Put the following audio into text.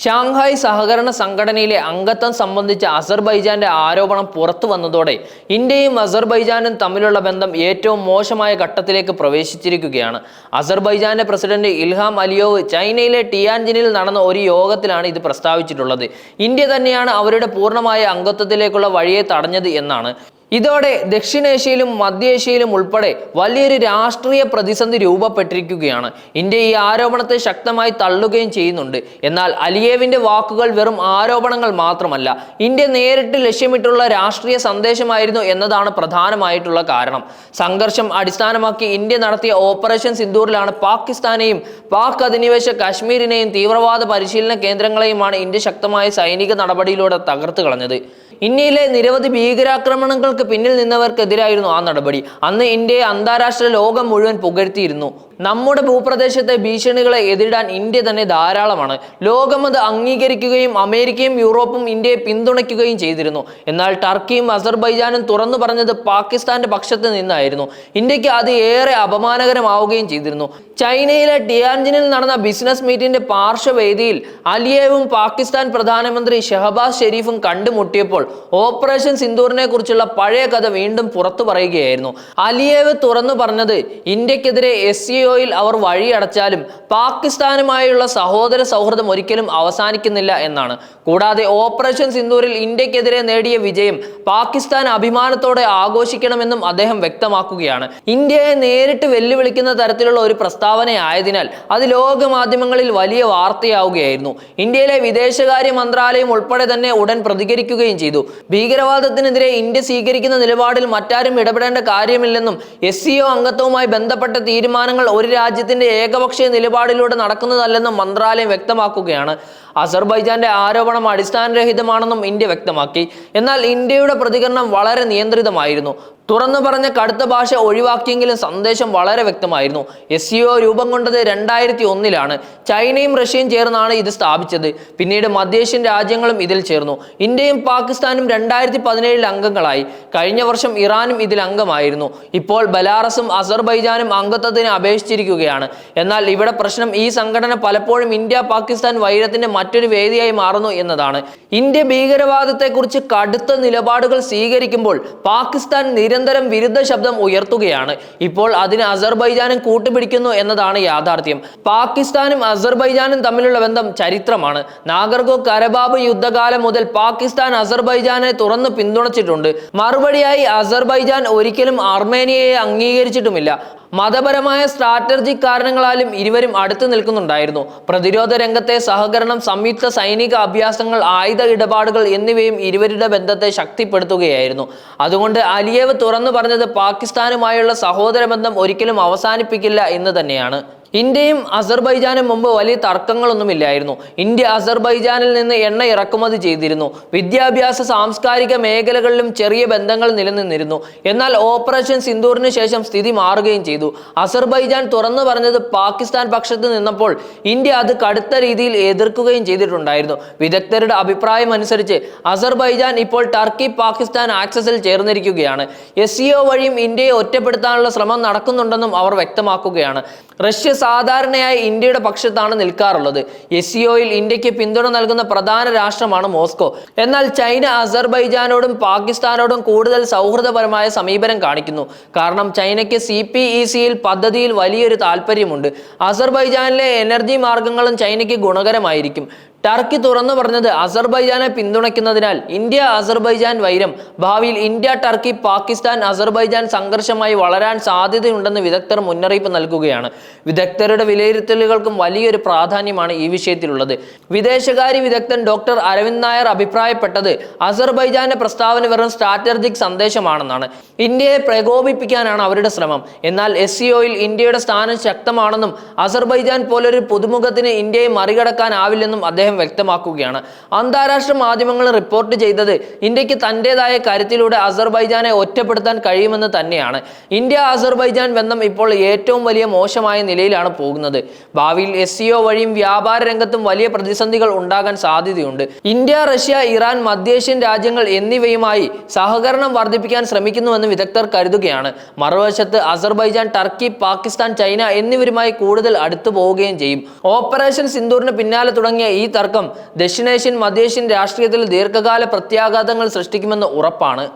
Shanghai സഹകരണ സംഘടനയിലെ അംഗത്വം സംബന്ധിച്ച അസർബൈജാന്റെ ആരോപണം പുറത്തു വന്നതോടെ ഇന്ത്യയും അസർബൈജാനും തമ്മിലുള്ള ബന്ധം ഏറ്റവും മോശമായ ഘട്ടത്തിലേക്ക് പ്രവേശിച്ചിരിക്കുകയാണ്. അസർബൈജാന്റെ പ്രസിഡന്റ് ഇൽഹാം അലിയോവ് ചൈനയിലെ ടിയാൻജിനിൽ നടന്ന ഒരു യോഗത്തിലാണ് ഇത് പ്രസ്താവിച്ചിട്ടുള്ളത്. ഇന്ത്യ തന്നെയാണ് അവരുടെ പൂർണമായ അംഗത്വത്തിലേക്കുള്ള വഴിയെ തടഞ്ഞത് എന്നാണ് ഇതോടെ ദക്ഷിണേഷ്യയിലും മധ്യേഷ്യയിലും ഉൾപ്പെടെ വലിയൊരു രാഷ്ട്രീയ പ്രതിസന്ധി രൂപപ്പെട്ടിരിക്കുകയാണ്. ഇന്ത്യ ഈ ആരോപണത്തെ ശക്തമായി തള്ളുകയും ചെയ്യുന്നുണ്ട്. എന്നാൽ അലിയേവിന്റെ വാക്കുകൾ വെറും ആരോപണങ്ങൾ മാത്രമല്ല ഇന്ത്യ നേരിട്ട് ലക്ഷ്യമിട്ടുള്ള രാഷ്ട്രീയ സന്ദേശമായിരുന്നു എന്നതാണ് പ്രധാനമായിട്ടുള്ള കാരണം. സംഘർഷം അടിസ്ഥാനമാക്കി ഇന്ത്യ നടത്തിയ ഓപ്പറേഷൻ സിന്ദൂറിലാണ് പാകിസ്ഥാനെയും പാക് അധിനിവേശ കാശ്മീരിനെയും തീവ്രവാദ പരിശീലന കേന്ദ്രങ്ങളെയുമാണ് ഇന്ത്യ ശക്തമായ സൈനിക നടപടിയിലൂടെ തകർത്തു കളഞ്ഞത്. ഇന്ത്യയിലെ നിരവധി ഭീകരാക്രമണങ്ങൾക്ക് പിന്നിൽ നിന്നവർക്കെതിരായിരുന്നു ആ നടപടി. അന്ന് ഇന്ത്യയെ അന്താരാഷ്ട്ര ലോകം മുഴുവൻ പുകഴ്ത്തിയിരുന്നു. നമ്മുടെ ഭൂപ്രദേശത്തെ ഭീഷണികളെ എതിരിടാൻ ഇന്ത്യ തന്നെ ധാരാളമാണ്. ലോകം അത് അംഗീകരിക്കുകയും അമേരിക്കയും യൂറോപ്പും ഇന്ത്യയെ പിന്തുണയ്ക്കുകയും ചെയ്തിരുന്നു. എന്നാൽ ടർക്കിയും അസർബൈജാനും തുറന്നു പറഞ്ഞത് പാകിസ്ഥാന്റെ പക്ഷത്ത് നിന്നായിരുന്നു. ഇന്ത്യയ്ക്ക് അത് ഏറെ അപമാനകരമാവുകയും ചെയ്തിരുന്നു. ചൈനയിലെ ടിയാൻജിനിൽ നടന്ന ബിസിനസ് മീറ്റിന്റെ പാർശ്വവേദിയിൽ അലിയേവും പാകിസ്ഥാൻ പ്രധാനമന്ത്രി ഷെഹബാസ് ഷെരീഫും കണ്ടുമുട്ടിയപ്പോൾ ഓപ്പറേഷൻ സിന്ദൂറിനെ കുറിച്ചുള്ള പഴയ കഥ വീണ്ടും പുറത്തു പറയുകയായിരുന്നു. അലിയേവ് തുറന്നു പറഞ്ഞത് ഇന്ത്യക്കെതിരെ എസ് സിഒയിൽ അവർ വഴിയടച്ചാലും പാകിസ്ഥാനുമായുള്ള സഹോദര സൗഹൃദം ഒരിക്കലും അവസാനിക്കുന്നില്ല എന്നാണ്. കൂടാതെ ഓപ്പറേഷൻ സിന്ദൂരിൽ ഇന്ത്യക്കെതിരെ നേടിയ വിജയം പാകിസ്ഥാൻ അഭിമാനത്തോടെ ആഘോഷിക്കണമെന്നും അദ്ദേഹം വ്യക്തമാക്കുകയാണ്. ഇന്ത്യയെ നേരിട്ട് വെല്ലുവിളിക്കുന്ന തരത്തിലുള്ള ഒരു പ്രസ്താവനയായതിനാൽ അത് ലോക മാധ്യമങ്ങളിൽ വലിയ വാർത്തയാവുകയായിരുന്നു. ഇന്ത്യയിലെ വിദേശകാര്യ മന്ത്രാലയം ഉൾപ്പെടെ തന്നെ ഉടൻ പ്രതികരിക്കുകയും ചെയ്തു. ഭീകരവാദത്തിനെതിരെ ഇന്ത്യ സ്വീകരിക്കുന്ന നിലപാടിൽ മറ്റാരും ഇടപെടേണ്ട കാര്യമില്ലെന്നും എസ് സിഒ അംഗത്വവുമായി ബന്ധപ്പെട്ട തീരുമാനങ്ങൾ ഒരു രാജ്യത്തിന്റെ ഏകപക്ഷീയ നിലപാടിലൂടെ നടക്കുന്നതല്ലെന്നും മന്ത്രാലയം വ്യക്തമാക്കുകയാണ്. അസർബൈജാന്റെ ആരോപണം അടിസ്ഥാനരഹിതമാണെന്നും ഇന്ത്യ വ്യക്തമാക്കി. എന്നാൽ ഇന്ത്യയുടെ പ്രതികരണം വളരെ നിയന്ത്രിതമായിരുന്നു. തുറന്നു പറഞ്ഞ കടുത്ത ഭാഷ ഒഴിവാക്കിയെങ്കിലും സന്ദേശം വളരെ വ്യക്തമായിരുന്നു. എസ് സി ഒ രൂപം കൊണ്ടത് രണ്ടായിരത്തി ഒന്നിലാണ് ചൈനയും റഷ്യയും ചേർന്നാണ് ഇത് സ്ഥാപിച്ചത്. പിന്നീട് മധ്യേഷ്യൻ രാജ്യങ്ങളും ഇതിൽ ചേർന്നു. ഇന്ത്യയും പാകിസ്ഥാനും രണ്ടായിരത്തി പതിനേഴിൽ അംഗങ്ങളായി. കഴിഞ്ഞ വർഷം ഇറാനും ഇതിൽ അംഗമായിരുന്നു. ഇപ്പോൾ ബലാറസും അസർബൈജാനും അംഗത്വത്തിന് അപേക്ഷിച്ചിരിക്കുകയാണ്. എന്നാൽ ഇവിടെ പ്രശ്നം ഈ സംഘടന പലപ്പോഴും ഇന്ത്യ പാകിസ്ഥാൻ വൈരത്തിന്റെ മറ്റൊരു വേദിയായി മാറുന്നു എന്നതാണ്. ഇന്ത്യ ഭീകരവാദത്തെക്കുറിച്ച് കടുത്ത നിലപാടുകൾ സ്വീകരിക്കുമ്പോൾ പാകിസ്ഥാൻ നിരന്തരം വിരുദ്ധ ശബ്ദം ഉയർത്തുകയാണ്. ഇപ്പോൾ അതിന് അസർബൈജാനും കൂട്ടുപിടിക്കുന്നു എന്നതാണ് യാഥാർത്ഥ്യം. പാകിസ്ഥാനും അസർബൈജാനും തമ്മിലുള്ള ബന്ധം ചരിത്രമാണ്. നാഗർഗോ കരബാബ് യുദ്ധകാലം മുതൽ പാകിസ്ഥാൻ അസർബൈജാനെ തുറന്ന് പിന്തുണച്ചിട്ടുണ്ട്. മറുപടിയായി അസർബൈജാൻ ഒരിക്കലും അർമേനിയയെ അംഗീകരിച്ചിട്ടുമില്ല. മതപരമായ സ്ട്രാറ്റജിക് കാരണങ്ങളാലും ഇരുവരും അടുത്തു നിൽക്കുന്നുണ്ടായിരുന്നു. പ്രതിരോധ രംഗത്തെ സഹകരണം സംയുക്ത സൈനിക അഭ്യാസങ്ങൾ ആയുധ ഇടപാടുകൾ എന്നിവയും ഇരുവരുടെ ബന്ധത്തെ ശക്തിപ്പെടുത്തുകയായിരുന്നു. അതുകൊണ്ട് അലിയേവ് തുറന്നു പറഞ്ഞത് പാകിസ്ഥാനുമായുള്ള സഹോദര ബന്ധം ഒരിക്കലും അവസാനിപ്പിക്കില്ല എന്ന് തന്നെയാണ്. ഇന്ത്യയും അസർബൈജാനും മുമ്പ് വലിയ തർക്കങ്ങളൊന്നുമില്ലായിരുന്നു. ഇന്ത്യ അസർബൈജാനിൽ നിന്ന് എണ്ണ ഇറക്കുമതി ചെയ്തിരുന്നു. വിദ്യാഭ്യാസ സാംസ്കാരിക മേഖലകളിലും ചെറിയ ബന്ധങ്ങൾ നിലനിന്നിരുന്നു. എന്നാൽ ഓപ്പറേഷൻ സിന്ദൂറിന് ശേഷം സ്ഥിതി മാറുകയും ചെയ്തു. അസർബൈജാൻ തുറന്നു പറഞ്ഞത് പാകിസ്ഥാൻ പക്ഷത്ത് നിന്നപ്പോൾ ഇന്ത്യ അത് കടുത്ത രീതിയിൽ എതിർക്കുകയും ചെയ്തിട്ടുണ്ടായിരുന്നു. വിദഗ്ധരുടെ അഭിപ്രായം അനുസരിച്ച് അസർബൈജാൻ ഇപ്പോൾ ടർക്കി പാകിസ്ഥാൻ ആക്സസിൽ ചേർന്നിരിക്കുകയാണ്. എസ് വഴിയും ഇന്ത്യയെ ഒറ്റപ്പെടുത്താനുള്ള ശ്രമം നടക്കുന്നുണ്ടെന്നും അവർ വ്യക്തമാക്കുകയാണ്. റഷ്യ സാധാരണയായി ഇന്ത്യയുടെ പക്ഷത്താണ് നിൽക്കാറുള്ളത്. എസ് ഇന്ത്യയ്ക്ക് പിന്തുണ നൽകുന്ന പ്രധാന രാഷ്ട്രമാണ് മോസ്കോ. എന്നാൽ ചൈന അസർബൈജാനോടും പാകിസ്ഥാനോടും കൂടുതൽ സൗഹൃദപരമായ സമീപനം കാണിക്കുന്നു. കാരണം ചൈനയ്ക്ക് സി പി ഇ സിയിൽ പദ്ധതിയിൽ വലിയൊരു താല്പര്യമുണ്ട് അസർബൈജാനിലെ എനർജി മാർഗങ്ങളും ചൈനയ്ക്ക് ഗുണകരമായിരിക്കും. ടർക്കി തുറന്നു പറഞ്ഞത് അസർബൈജാനെ പിന്തുണയ്ക്കുന്നതിനാൽ ഇന്ത്യ അസർബൈജാൻ വൈരം. ഭാവിയിൽ ഇന്ത്യ ടർക്കി പാകിസ്ഥാൻ അസർബൈജാൻ സംഘർഷമായി വളരാൻ സാധ്യതയുണ്ടെന്ന് വിദഗ്ധർ മുന്നറിയിപ്പ് നൽകുകയാണ്. വിദഗ്ധരുടെ വിലയിരുത്തലുകൾക്കും വലിയൊരു പ്രാധാന്യമാണ് ഈ വിഷയത്തിലുള്ളത്. വിദേശകാര്യ വിദഗ്ധൻ ഡോക്ടർ അരവിന്ദ് നായർ അഭിപ്രായപ്പെട്ടത് അസർബൈജാന്റെ പ്രസ്താവന വെറും സ്ട്രാറ്റജിക് സന്ദേശമാണെന്നാണ്. ഇന്ത്യയെ പ്രകോപിപ്പിക്കാനാണ് അവരുടെ ശ്രമം. എന്നാൽ എസ് സിഒയിൽ ഇന്ത്യയുടെ സ്ഥാനം ശക്തമാണെന്നും അസർബൈജാൻ പോലൊരു പുതുമുഖത്തിന് ഇന്ത്യയെ മറികടക്കാനാവില്ലെന്നും അദ്ദേഹം വ്യക്തമാക്കുകയാണ്. അന്താരാഷ്ട്ര മാധ്യമങ്ങൾ റിപ്പോർട്ട് ചെയ്തത് ഇന്ത്യയ്ക്ക് തന്റെതായ കാര്യത്തിലൂടെ അസർബൈജാനെ ഒറ്റപ്പെടുത്താൻ കഴിയുമെന്ന് തന്നെയാണ്. ഇന്ത്യ അസർബൈജാൻ ബന്ധം ഇപ്പോൾ ഏറ്റവും വലിയ മോശമായ നിലയിലാണ് പോകുന്നത്. ഭാവിയിൽ എസ് സിഒ വഴിയും വ്യാപാര രംഗത്തും വലിയ പ്രതിസന്ധികൾ ഉണ്ടാകാൻ സാധ്യതയുണ്ട്. ഇന്ത്യ റഷ്യ ഇറാൻ മധ്യേഷ്യൻ രാജ്യങ്ങൾ എന്നിവയുമായി സഹകരണം വർദ്ധിപ്പിക്കാൻ ശ്രമിക്കുന്നുവെന്ന് വിദഗ്ധർ കരുതുകയാണ്. മറുവശത്ത് അസർബൈജാൻ ടർക്കി പാകിസ്ഥാൻ ചൈന എന്നിവരുമായി കൂടുതൽ അടുത്തു പോവുകയും ചെയ്യും. ഓപ്പറേഷൻ സിന്ദൂറിന് പിന്നാലെ തുടങ്ങിയ ഈ തർക്കം. ദക്ഷിണേഷ്യൻ മധ്യേഷ്യൻ രാഷ്ട്രീയത്തിൽ ദീർഘകാല പ്രത്യാഘാതങ്ങൾ സൃഷ്ടിക്കുമെന്ന് ഉറപ്പാണ്.